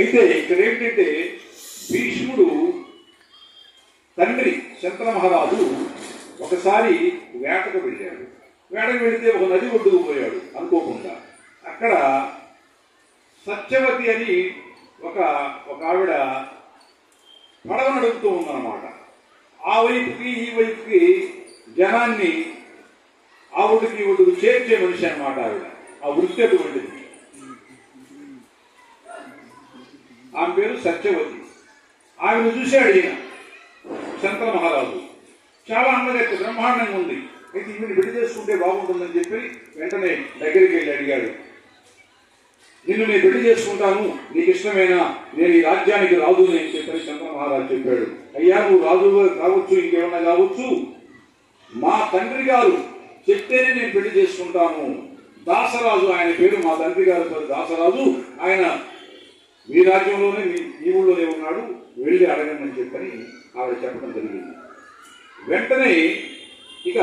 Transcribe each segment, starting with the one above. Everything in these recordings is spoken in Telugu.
అయితే ఇక్కడ ఏంటంటే భీష్ముడు తండ్రి శంకర మహారాజు ఒకసారి వేటకు వెళ్ళాడు. వేటకు వెళితే ఒక నది ఒడ్డుకు పోయాడు అనుకోకుండా. అక్కడ సత్యవతి అని ఒక ఒక ఆవిడ పడవ నడుపుతూ ఉందన్నమాట. ఆ వైపుకి ఈ వైపుకి జనాన్ని ఆ ఒడ్డుకి ఒడ్డుకు చేర్చే మనిషి అన్నమాట ఆవిడ. ఆ వృత్తి అటువంటిది. ఆమె పేరు సత్యవతి. ఆమెను చూశాడు ఈయన శంకర మహారాజు చాలా అందరికి బ్రహ్మాండంగా ఉంది. అయితే ఈమెను పెళ్ళి చేసుకుంటే బాగుంటుందని చెప్పి వెంటనే దగ్గరికి వెళ్ళి అడిగాడు. నిన్ను నేను పెళ్ళి చేసుకుంటాను. నీకు ఇష్టమేనా? నేను ఈ రాజ్యానికి రాదు నేను చెప్పని చంద్ర మహారాజు చెప్పాడు. అయ్యా నువ్వు రాజు కావచ్చు ఇంకేమన్నా కావచ్చు? మా తండ్రి గారు చెప్తేనే నేను పెళ్ళి చేసుకుంటాను. దాసరాజు ఆయన పేరు మా తండ్రి గారి దాసరాజు ఆయన మీ రాజ్యంలోనే మీ ఈ ఊళ్ళోనే ఉన్నాడు వెళ్ళి అడగండి అని చెప్పని ఆవిడ చెప్పడం జరిగింది. వెంటనే ఇక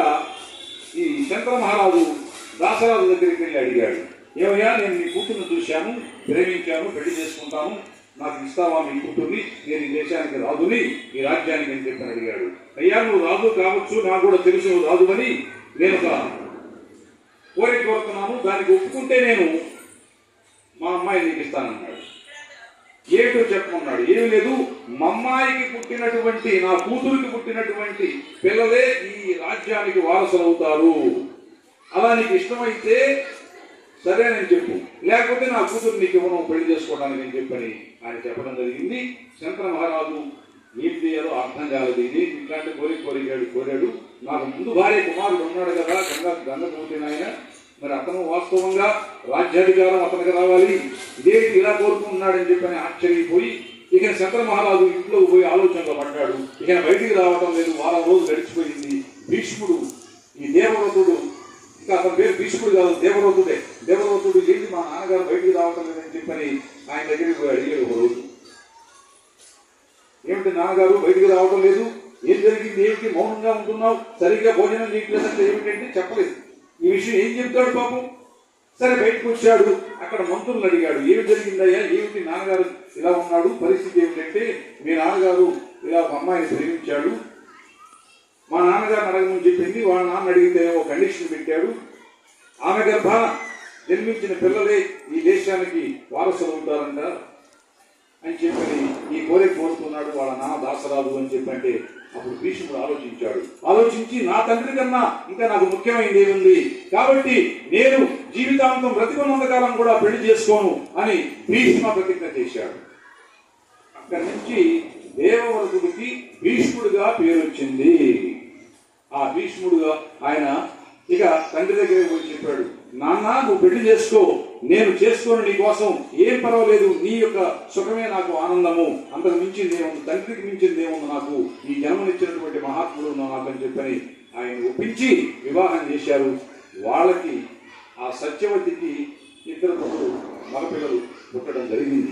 ఈ శంకర మహారాజు దాసరాజు దగ్గరికి వెళ్ళి అడిగాడు ఏమయ్యా నేను మీ కూతురుని చూశాను ప్రేమించాను పెళ్ళి చేసుకుంటాను నాకు ఇస్తావా మీ కూతుర్ని? నేను ఈ దేశానికి రాజుని ఈ రాజ్యానికి అని చెప్పి అడిగాడు. అయ్యా నువ్వు రాజు కావచ్చు నాకు కూడా తెలుసు నువ్వు రాజువని నేను ఒక కోరిక కోరుతున్నాను దానికి ఒప్పుకుంటే నేను మా అమ్మాయి నీకు ఇస్తానన్నాడు. ఏటో చెప్పమన్నాడు ఏం లేదు. మా అమ్మాయికి పుట్టినటువంటి నా కూతురికి పుట్టినటువంటి పిల్లలే ఈ రాజ్యానికి వారసులు అవుతారు అలా నీకు ఇష్టమైతే సరే అని చెప్పు. లేకపోతే నా కూతురు నీకు ఇవ్వను పెళ్ళి చేసుకోవడానికి నేను చెప్పని ఆయన చెప్పడం జరిగింది. శంకర మహారాజు ఏం అర్థం కాలేదు. ఇది ఇట్లాంటి కోరిక కోరికాడు కోరాడు. నాకు ముందు భార్య కుమారుడు ఉన్నాడు కదా గంగ గంగ పుట్టిన ఆయన మరి అతను వాస్తవంగా రాజ్యాధికారం అతనికి రావాలి. ఇదేంటి ఇలా కోరుకుంటున్నాడని చెప్పని ఆశ్చర్యపోయి ఇక శంకర మహారాజు ఇంట్లో పోయి ఆలోచనలో పడ్డాడు. ఇక బయటికి రావటం లేదు వారం రోజులు గడిచిపోయింది. భీష్ముడు ఈ దేవవ్రతుడు ఇంకా అతని పేరు భీష్ముడు కాదు దేవవ్రతుడే. దేవవ్రతుడు ఏంటి మా నాన్నగారు బయటికి రావటం లేదని చెప్పని ఆయన దగ్గరికి పోయి అడిగాడు ఒక రోజు. ఏమిటి నాన్నగారు బయటికి రావటం లేదు? ఏం జరిగింది? ఏమిటి? మౌనంగా ఉంటున్నావు? సరిగ్గా భోజనం చేయట్లేదంటే ఏమిటంటే చెప్పలేదు. ఈ విషయం ఏం చెప్తాడు పాపం? సరే బయటకు వచ్చాడు. అక్కడ మంత్రులు అడిగాడు ఏమి జరిగిందయ్యా? ఏమిటి నాన్నగారు ఇలా ఉన్నాడు? పరిస్థితి ఏమిటంటే మీ నాన్నగారు ఇలా ఒక అమ్మాయిని ప్రేమించాడు. మా నాన్నగారు అడగమని చెప్పింది. వాళ్ళ నాన్న అడిగితే ఒక కండిషన్ పెట్టాడు. ఆమె గర్భ జన్మించిన పిల్లలే ఈ దేశానికి వారసులు అవుతారంట అని చెప్పి ఈ కోరిక కోరుతున్నాడు వాళ్ళ నాన్న దాసరాజు అని చెప్పంటే అప్పుడు భీష్ముడు ఆలోచించాడు. ఆలోచించి నా తండ్రి కన్నా ఇంకా నాకు ముఖ్యమైనది ఏముంది? కాబట్టి నేను జీవితాంతం బ్రతికున్నంతకాలం కూడా పెళ్ళి చేసుకోను అని భీష్మ ప్రతిజ్ఞ చేశాడు. అక్కడి నుంచి దేవవ్రతుడికి భీష్ముడిగా పేరు వచ్చింది ఆ భీష్ముడుగా ఆయన ఇక తండ్రి దగ్గరికి పోయి చెప్పాడు నాన్న నువ్వు పెళ్ళి చేసుకో. నేను చేసుకోను నీ కోసం. ఏం పర్వాలేదు. నీ యొక్క సుఖమే నాకు ఆనందము. అంతకు మించింది ఏముంది? తండ్రికి మించింది ఏముంది నాకు? ఈ జన్మనిచ్చినటువంటి మహాత్ముడు నాకు అని చెప్పని ఆయన ఒప్పించి వివాహం చేశారు. వాళ్ళకి ఆ సత్యవతికి ఇద్దరు మగపిల్లలు పుట్టడం జరిగింది.